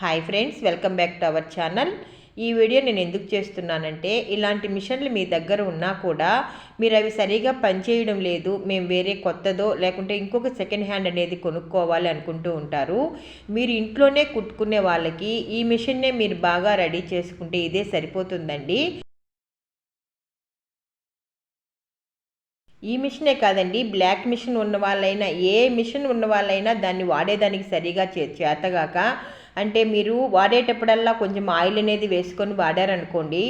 Hi friends welcome back to our channel ఈ video నేను ఎందుకు చేస్తున్నానంటే ఇలాంటి మిషన్లు మీ దగ్గర ఉన్నా కూడా మీరు అవి సరిగా పనిచేయడం లేదు మేము వేరే కొత్తదో లేకుంటే ఇంకొక సెకండ్ హ్యాండ్ అనేది కొనుక్కోవాలి అనుకుంటూ ఉంటారు. మీరు ఇంట్లోనే కుట్టుకునే వాళ్ళకి ఈ మిషన్నే మీరు బాగా రెడీ చేసుకుంటే ఇదే సరిపోతుందండి. ఈ మిషనే కాదండి బ్లాక్ మిషన్ ఉన్న వాళ్ళైనా ఏ మిషన్ ఉన్న వాళ్ళైనా దాన్ని వాడేదానికి సరిగా చే చేతగాక అంటే మీరు వాడేటప్పుడల్లా కొంచెం ఆయిల్ అనేది వేసుకొని వాడారనుకోండి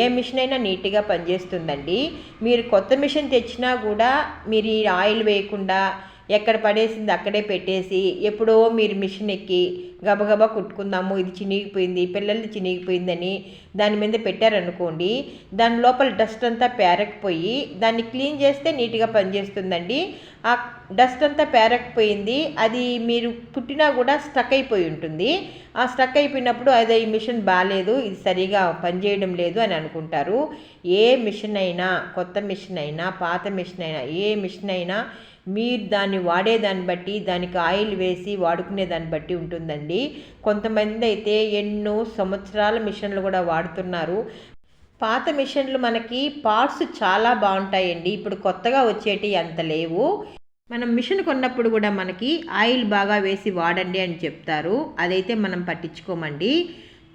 ఏ మిషన్ అయినా నీట్గా పనిచేస్తుందండి. మీరు కొత్త మిషన్ తెచ్చినా కూడా మీరు ఈ ఆయిల్ వేయకుండా ఎక్కడ పడేసింది అక్కడే పెట్టేసి ఎప్పుడో మీరు మిషన్ ఎక్కి గబగబా కుట్టుకుందాము ఇది చినిగిపోయింది పిల్లల్ని చినిగిపోయిందని దాని మీద పెట్టారనుకోండి దాని లోపల డస్ట్ అంతా పేరకపోయి దాన్ని క్లీన్ చేస్తే నీట్గా పనిచేస్తుందండి. ఆ డస్ట్ అంతా పేరకపోయింది అది మీరు పుట్టినా కూడా స్టక్ అయిపోయి ఉంటుంది. ఆ స్టక్ అయిపోయినప్పుడు అదే ఈ మిషన్ బాగాలేదు ఇది సరిగా పనిచేయడం లేదు అని అనుకుంటారు. ఏ మిషన్ అయినా కొత్త మిషన్ అయినా పాత మిషన్ అయినా ఏ మిషన్ అయినా మీరు దాన్ని వాడేదాన్ని బట్టి దానికి ఆయిల్ వేసి వాడుకునే దాన్ని బట్టి ఉంటుందండి. కొంతమంది అయితే ఎన్నో సంవత్సరాల మిషన్లు కూడా వాడుతున్నారు. పాత మిషన్లు మనకి పార్ట్స్ చాలా బాగుంటాయండి. ఇప్పుడు కొత్తగా వచ్చేటి అంత లేవు. మనం మిషన్ కొన్నప్పుడు కూడా మనకి ఆయిల్ బాగా వేసి వాడండి అని చెప్తారు. అదైతే మనం పట్టించుకోమండి.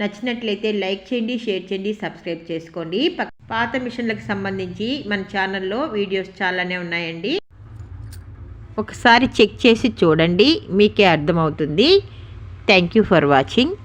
నచ్చినట్లయితే లైక్ చేయండి షేర్ చేయండి సబ్స్క్రైబ్ చేసుకోండి. పాత మిషన్లకు సంబంధించి మన ఛానల్లో వీడియోస్ చాలానే ఉన్నాయండి. ఒకసారి చెక్ చేసి చూడండి మీకే అర్థమవుతుంది. Thank you for watching